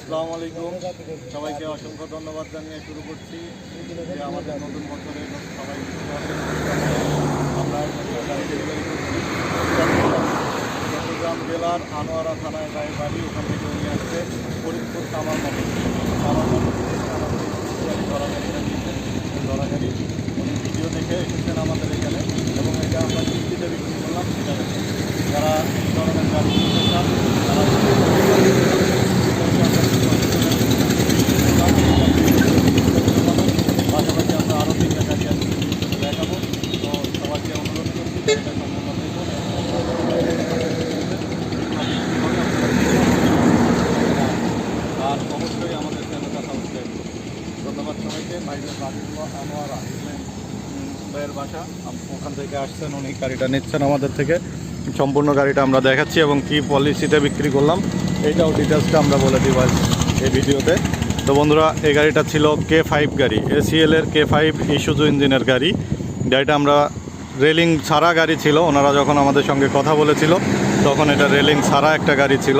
আসসালামু আলাইকুম। সবাইকে অসংখ্য ধন্যবাদ জানিয়ে শুরু করছি যে আমাদের নতুন বছরে সবাই। আমরা চট্টগ্রাম জেলার আনোয়ারা থানায় গায়ে বাড়ি, ওখান থেকে উনি আসছে ফরিদপুর কামার মতো কামার মতো থেকে আমাদের গাড়ি ধরা গাড়িটা ধরা গাড়ি। উনি ভিডিও দেখে এসেছেন আমাদের এখানে। এবং এটা আমরা কিস্তিতে বিক্রি করলাম, সেটা দেখে যারা এই ধরনের গাড়ি কিনতে চান তারা পাশাপাশি আমরা আরও তিনটা গাড়ি আছে দেখাবো তো সবাইকে অনুরোধ করছি এটা সম্পূর্ণ দেখুন আর অবশ্যই আমাদের সাবস্ক্রাইব করুন ধন্যবাদ সবাইকে বাসা ওখান থেকে আসছেন উনি গাড়িটা নিচ্ছেন আমাদের থেকে সম্পূর্ণ গাড়িটা আমরা দেখাচ্ছি এবং কি পলিসিতে বিক্রি করলাম এইটাও ডিটেলসটা আমরা বলে দিব এই ভিডিওতে তো বন্ধুরা এই গাড়িটা ছিল কে ফাইভ গাড়ি এসিএল এর কে ফাইভ ইস্যুজু ইঞ্জিনের গাড়ি গাড়িটা আমরা রেলিং ছাড়া গাড়ি ছিল, ওনারা যখন আমাদের সঙ্গে কথা বলেছিল, তখন এটা রেলিং ছাড়া একটা গাড়ি ছিল।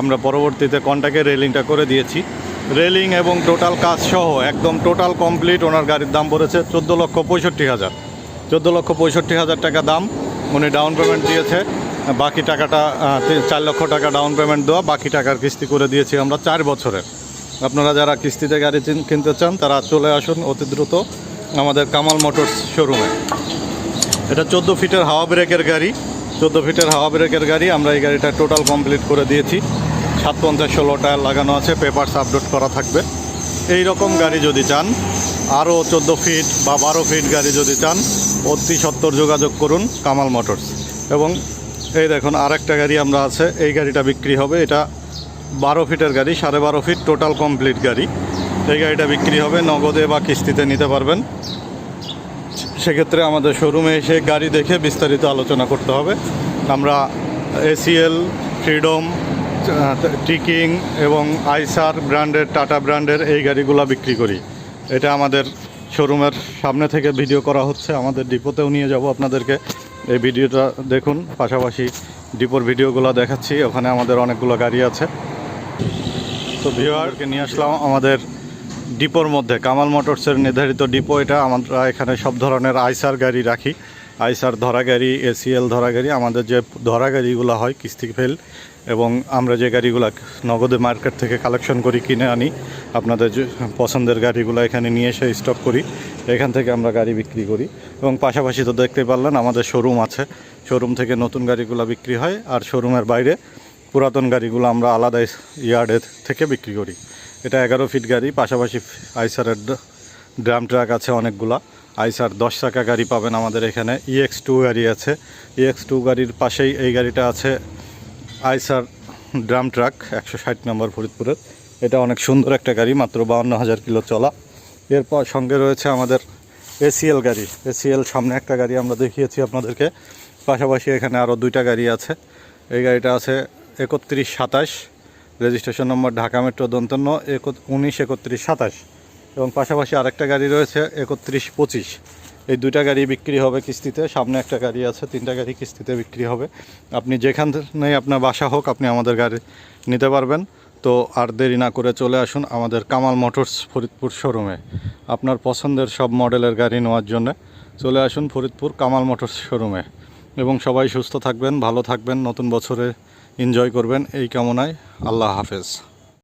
আমরা পরবর্তীতে কন্টাকে রেলিংটা করে দিয়েছি। রেলিং এবং টোটাল কাজ সহ একদম টোটাল কমপ্লিট ওনার গাড়ির দাম পড়েছে চোদ্দ লক্ষ পঁয়ষট্টি হাজার। চোদ্দ লক্ষ পঁয়ষট্টি হাজার টাকা দাম উনি ডাউন পেমেন্ট দিয়েছে। বাকি টাকাটা চার লক্ষ টাকা ডাউন পেমেন্ট দেওয়া, বাকি টাকার কিস্তি করে দিয়েছি আমরা চার বছরের। আপনারা যারা কিস্তিতে গাড়ি কিনতে চান, তারা চলে আসুন অতি দ্রুত আমাদের কামাল মোটরস শোরুমে। এটা চোদ্দ ফিটের হাওয়া ব্রেকের গাড়ি। চোদ্দ ফিটের হাওয়া ব্রেকের গাড়ি। আমরা এই গাড়িটা টোটাল কমপ্লিট করে দিয়েছি। সাত পঞ্চাশ ষোলো টায়ার লাগানো আছে পেপারস আপলোড করা থাকবে। এই রকম গাড়ি যদি চান, আরও চোদ্দ ফিট বা বারো ফিট গাড়ি যদি চান অতি সত্তর যোগাযোগ করুন কামাল মোটরস। এবং এই দেখুন, আরেকটা গাড়ি আমরা আছে, এই গাড়িটা বিক্রি হবে। এটা বারো ফিটের গাড়ি, সাড়ে বারো ফিট টোটাল কমপ্লিট গাড়ি। এই গাড়িটা বিক্রি হবে, নগদে বা কিস্তিতে নিতে পারবেন। সেক্ষেত্রে আমাদের শোরুমে এসে গাড়ি দেখে বিস্তারিত আলোচনা করতে হবে। আমরা এসিএল ফ্রিডম টিকিং এবং আইসার ব্র্যান্ডের টাটা ব্র্যান্ডের এই গাড়িগুলো বিক্রি করি। এটা আমাদের শোরুমের সামনে থেকে ভিডিও করা হচ্ছে। আমাদের ডিপোতেও নিয়ে যাব আপনাদেরকে। এই ভিডিওটা দেখুন। পাশাপাশি ডিপোর ভিডিওগুলো দেখাচ্ছি। ওখানে আমাদের অনেকগুলো গাড়ি আছে। তো ভিওয়ারকে নিয়ে আসলাম। আমাদের ডিপোর মধ্যে। কামাল মোটরসের নির্ধারিত ডিপো এটা, আমরা এখানে সব ধরনের আইসার গাড়ি রাখি। আইসার ধরা গাড়ি, এসিএল ধরা গাড়ি, আমাদের যে ধরা গাড়িগুলো হয়, কিস্তি ফেল, এবং আমরা যে গাড়িগুলো নগদে মার্কেট থেকে কালেকশন করি, কিনে আনি, আপনাদের যে পছন্দের গাড়িগুলো এখানে নিয়ে এসে স্টক করি, এখান থেকে আমরা গাড়ি বিক্রি করি। এবং পাশাপাশি তো দেখতে পারলেন, আমাদের শোরুম আছে। শোরুম থেকে নতুন গাড়িগুলো বিক্রি হয়, আর শোরুমের বাইরে পুরাতন গাড়িগুলো আমরা আলাদা ইয়ার্ডে থেকে বিক্রি করি। এটা এগারো ফিট গাড়ি, পাশাপাশি আইসারের ড্রাম ট্রাক আছে অনেকগুলা। আইসার দশ চাকা গাড়ি পাবেন আমাদের এখানে। ইএক্স টু গাড়ি আছে। ইএক্স টু গাড়ির পাশেই এই গাড়িটা আছে আইসার ড্রাম ট্রাক, একশো ষাট নম্বর ফরিদপুরের। এটা অনেক সুন্দর একটা গাড়ি, মাত্র বাউন্ন হাজার কিলো চলা। এরপর সঙ্গে রয়েছে আমাদের এসিএল গাড়ি। এসিএল সামনে একটা গাড়ি আমরা দেখিয়েছি আপনাদেরকে। পাশাপাশি এখানে আরও দুইটা গাড়ি আছে। এই গাড়িটা আছে একত্রিশ সাতাশ, রেজিস্ট্রেশন নম্বর ঢাকা মেট্রো দন্তন্য একত- উনিশ, একত্রিশ, সাতাশ। এবং পাশাপাশি আরেকটা গাড়ি রয়েছে একত্রিশ, পঁচিশ। এই দুইটা গাড়ি বিক্রি হবে কিস্তিতে, সামনে একটা গাড়ি আছে, তিনটা গাড়ি কিস্তিতে বিক্রি হবে। আপনি যেখানে আপনার বাসা হোক, আপনি আমাদের গাড়ি নিতে পারবেন। তো আর দেরি না করে চলে আসুন আমাদের কামাল মোটরস ফরিদপুর শোরুমে। আপনার পছন্দের সব মডেলের গাড়ি নেওয়ার জন্য চলে আসুন ফরিদপুর কামাল মোটরস শোরুমে। এবং সবাই সুস্থ থাকবেন, ভালো থাকবেন। নতুন বছরে এনজয় করবেন এই কামনায়। আল্লাহ হাফেজ।